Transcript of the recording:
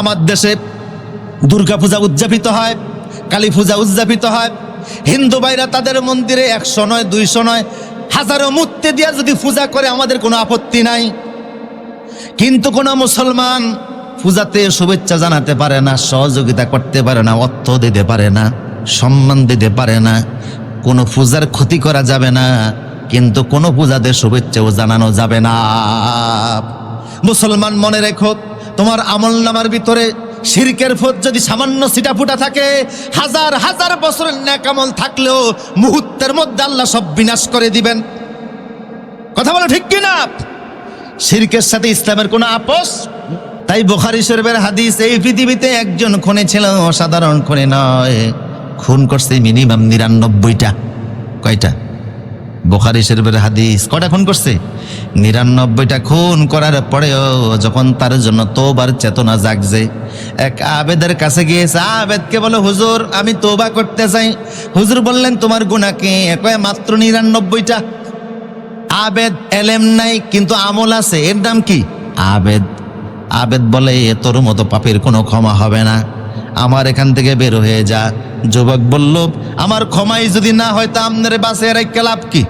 আমার দেশে দুর্গা পূজা উদযাপিত হয় কালী পূজা উদযাপিত হয়। হিন্দু ভাইরা তাদের মন্দিরে একশো নয়, দুইশো নয়, হাজারো মূর্তি দিয়া যদি পূজা করে, আমাদের কোনো আপত্তি নাই। কিন্তু কোন মুসলমান পূজাতে শুভেচ্ছা জানাতে পারে না, সহযোগিতা করতে পারে না, অর্থ দিতে পারে না, সম্মান দিতে পারে না। কোনো পূজার ক্ষতি করা যাবে না, কিন্তু কোনো পূজাতে শুভেচ্ছাও জানানো যাবে না। মুসলমান মনে রেখো তোমার আমল নামার ভিতরে শিরকের ফোট যদি সামান্য সিটা ফুটা থাকে, হাজার হাজার বছরের ন্যাকামল থাকলেও মুহূর্তের মধ্যে আল্লাহ সব বিনাশ করে দিবেন। কথা বলো ঠিক কিনা? শিরকের সাথে ইসলামের কোনো আপোষ? তাই বোখারি শরীফের হাদিস, এই পৃথিবীতে একজন খুনে ছিল, অসাধারণ খুনে নয়। খুন করছে মিনিমাম নিরানব্বইটা। কয়টা? বোখারি শরীফের হাদিস কটা খুন করছে? নিরানব্বইটা খুন করার পরেও যখন তার জন্য তোবার চেতনা জাগছে, এক আবেদের কাছে গিয়েছে, আবেদকে বলো, হুজুর, আমি তোবা করতে চাই। হুজুর বললেন, তোমার গুণাকে কয় মাত্র নিরানব্বইটা। আবেদ এলেম নাই, কিন্তু আমল আছে। এর নাম কি? আবেদ। আবেদ বলে, এ তোর মতো পাপের কোনো ক্ষমা হবে না। আমার এখান থেকে বের হয়ে যা। যুবক বলল, আমার ক্ষমাই যদি না হয়, তা আমনের বাসে রাখতে লাভ কি?